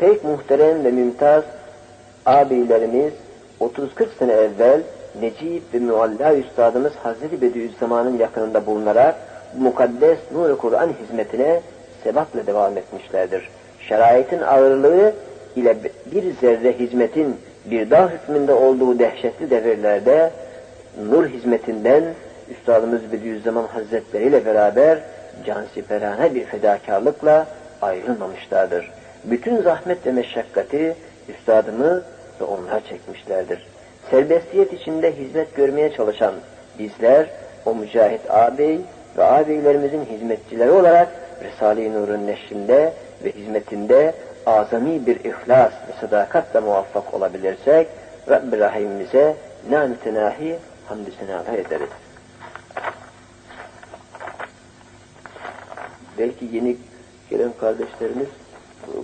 pek muhterem ve mümtaz ağabeylerimiz 30-40 sene evvel Necip ve Mualla Üstadımız Hazreti Bediüzzaman'ın yakınında bulunarak bu mukaddes nur Kur'an hizmetine sebatla devam etmişlerdir. Şeraitin ağırlığı ile bir zerre hizmetin bir dağ hükmünde olduğu dehşetli devirlerde nur hizmetinden Üstadımız Bediüzzaman Hazretleri ile beraber cansiperane bir fedakarlıkla ayrılmamışlardır. Bütün zahmet ve meşakkati Üstadımız ve onlar çekmişlerdir. Serbestiyet içinde hizmet görmeye çalışan bizler, o mücahit ağabey ve ağabeylerimizin hizmetçileri olarak Risale-i Nur'un neşrinde ve hizmetinde azami bir ihlas ve sadakatle muvaffak olabilirsek, Rabbi Rahim'imize namütenahi hamdü senalar ederiz. Belki yeni gelen kardeşlerimiz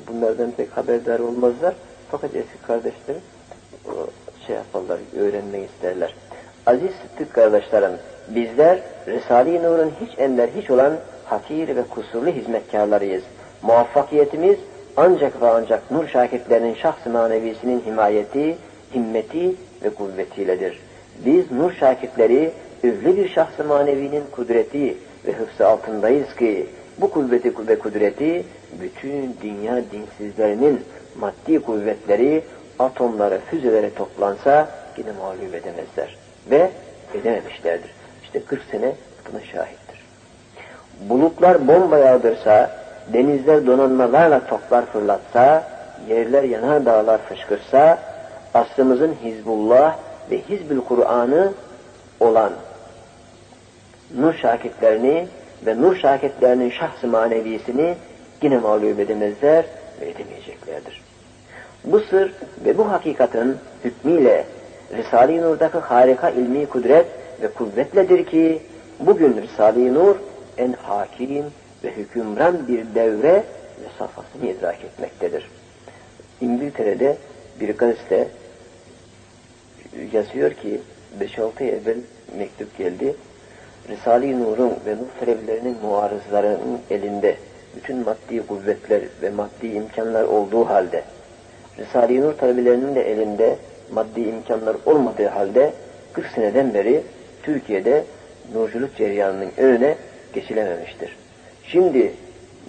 bunlardan pek haberdar olmazlar. Fakat eski kardeşler şey yaparlar, öğrenmek isterler. Aziz Sıddık kardeşlerim, bizler Risale-i Nur'un hiç ender hiç olan hakir ve kusurlu hizmetkarlarıyız. Muvaffakiyetimiz ancak ve ancak nur şakirtlerinin şahs-ı manevisinin himayeti, himmeti ve kuvvetiyledir. Biz nur şakirtleri öyle bir şahs-ı manevinin kudreti ve hıfzı altındayız ki bu kuvveti ve kudreti bütün dünya dinsizlerinin maddi kuvvetleri atomlara, füzelere toplansa yine mağlup edemezler. Ve edememişlerdir. İşte 40 sene buna şahittir. Bulutlar bomba yağdırsa, denizler donanmalarla toplar fırlatsa, yerler yanar dağlar fışkırsa, asrımızın Hizbullah ve Hizbül Kur'an'ı olan nur şakitlerini ve nur şakitlerinin şahs-ı manevisini yine mağlup edemezler ve edemeyeceklerdir. Bu sır ve bu hakikatin hükmüyle Risale-i Nur'daki harika ilmi kudret ve kuvvetledir ki bugün Risale-i Nur en hakim ve hükümran bir devre ve safhasını idrak etmektedir. İngiltere'de bir gazete yazıyor ki 5-6 ay evvel mektup geldi. Risale-i Nur'un ve Nur taleblerinin muarızlarının elinde bütün maddi kuvvetler ve maddi imkanlar olduğu halde Risale-i Nur talebelerinin de elinde maddi imkanlar olmadığı halde 40 seneden beri Türkiye'de nurculuk cereyanının önüne geçilememiştir. Şimdi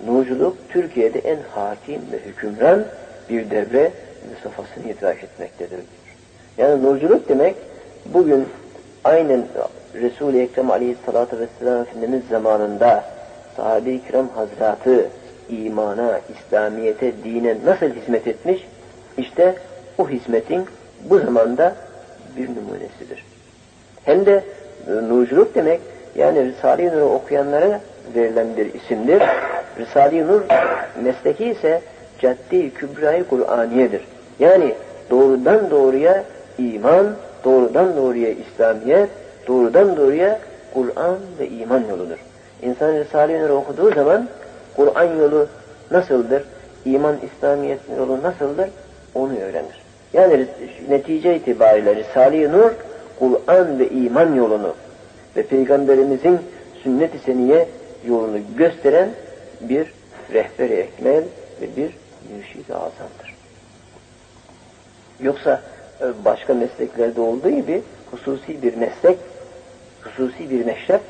nurculuk Türkiye'de en hakim ve hükümran bir devre safhasını idrak etmektedir. Yani nurculuk demek bugün aynen Resul-i Ekrem Aleyhisselatü Vesselam Efendimiz zamanında sahabe-i kiram hazratı imana, İslamiyete, dine nasıl hizmet etmiş? İşte o hizmetin bu zamanda bir numunesidir. Hem de e, nurculuk demek yani Risale-i Nur'u okuyanlara verilen bir isimdir. Risale-i Nur mesleki ise Caddi Kübra-i Kur'aniyedir. Yani doğrudan doğruya iman, doğrudan doğruya İslamiyet, doğrudan doğruya Kur'an ve iman yoludur. İnsan Risale-i Nur'u okuduğu zaman Kur'an yolu nasıldır? İman, İslamiyet yolu nasıldır? Onu öğrenir. Yani netice itibariyle Risale-i Nur, Kur'an ve iman yolunu ve Peygamberimizin sünnet-i seniye yolunu gösteren bir rehber-i ekmel ve bir mürşid-i azamdır. Yoksa başka mesleklerde olduğu gibi hususi bir meslek, hususi bir meşrep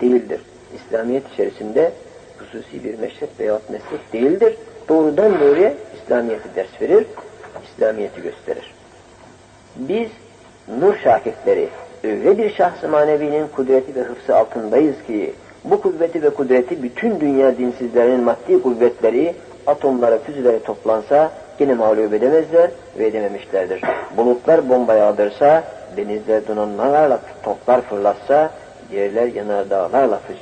değildir. İslamiyet içerisinde hususi bir meşrep veya meslek değildir. Doğrudan doğruya İslamiyet'i ders verir, İslamiyet'i gösterir. Biz nur şakirtleri öyle bir şahs-ı manevinin kudreti ve hıfzı altındayız ki bu kuvveti ve kudreti bütün dünya dinsizlerinin maddi kuvvetleri atomlara, füzelere toplansa yine mağlup edemezler ve edememişlerdir. Bulutlar bomba yağdırsa, denizler donanmalarla toplar fırlatsa, yerler yanardağlarla fış,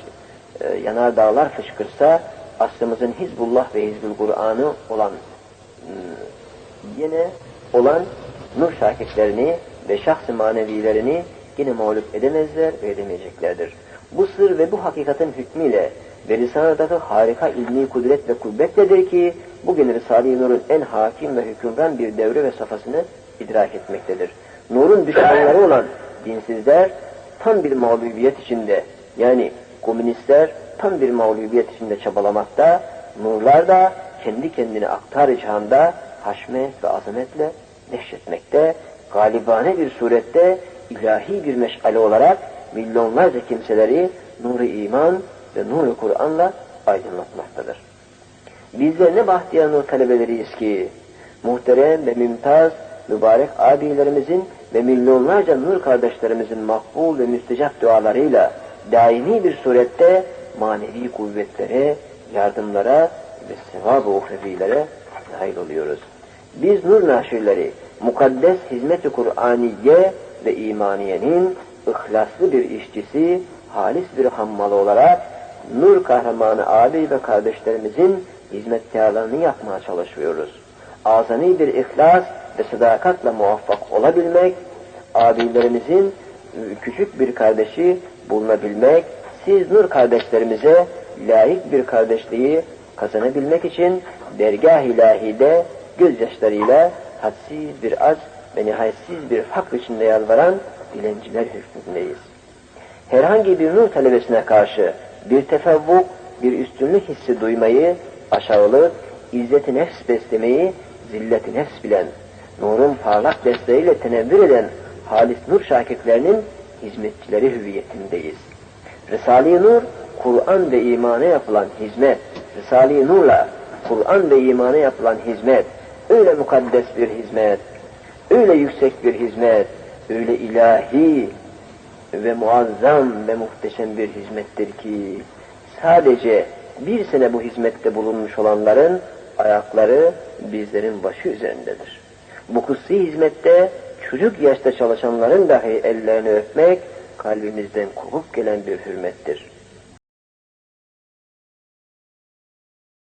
e, yanardağlar fışkırsa, aslımızın Hizbullah ve Hizbul Kur'an'ı olan e, yine olan nur şakirtlerini ve şahs-ı manevilerini yine mağlup edemezler ve edemeyeceklerdir. Bu sır ve bu hakikatin hükmüyle ve lisanadaki harika ilmi kudret ve kuvvetledir ki bugün Risale-i Nur'un en hakim ve hükümran bir devre ve safhasını idrak etmektedir. Nur'un düşmanları olan dinsizler tam bir mağlubiyet içinde yani komünistler tam bir mağlubiyet içinde çabalamakta, nurlar da kendi kendine aktar cihanda haşmet ve azametle neşretmekte, galibane bir surette ilahi bir meşale olarak milyonlarca kimseleri nuru iman ve nuru Kur'an'la aydınlatmaktadır. Bizler ne bahtiyar nur talebeleriyiz ki muhterem ve mümtaz mübarek abilerimizin ve milyonlarca nur kardeşlerimizin makbul ve müstecap dualarıyla daimi bir surette manevi kuvvetlere, yardımlara ve sevab-ı uhrevilere nail oluyoruz. Biz nur naşirleri, mukaddes hizmet-i Kur'aniye ve imaniyenin ihlaslı bir işçisi, halis bir hammalı olarak nur kahramanı abi ve kardeşlerimizin hizmetkarlarını yapmaya çalışıyoruz. Azami bir ihlas ve sadakatle muvaffak olabilmek, abilerimizin küçük bir kardeşi bulunabilmek, siz nur kardeşlerimize layık bir kardeşliği kazanabilmek için dergah ilahide gözyaşlarıyla hadsiz bir az ve nihayetsiz bir fakr içinde yalvaran dilenciler hükmündeyiz. Herhangi bir nur talebesine karşı bir tefevvuk, bir üstünlük hissi duymayı, aşağılık, izzeti nefs beslemeyi, zilleti nefs bilen, nurun parlak desteğiyle tenevvür eden halis nur şakirtlerinin hizmetçileri hüviyetindeyiz. Risale-i Nur, Kur'an ve imana yapılan hizmet, Risale-i Nur'la Kur'an ve imana yapılan hizmet, öyle mukaddes bir hizmet, öyle yüksek bir hizmet, öyle ilahi ve muazzam ve muhteşem bir hizmettir ki, sadece bir sene bu hizmette bulunmuş olanların ayakları bizlerin başı üzerindedir. Bu kutsi hizmette çocuk yaşta çalışanların dahi ellerini öpmek kalbimizden kopup gelen bir hürmettir.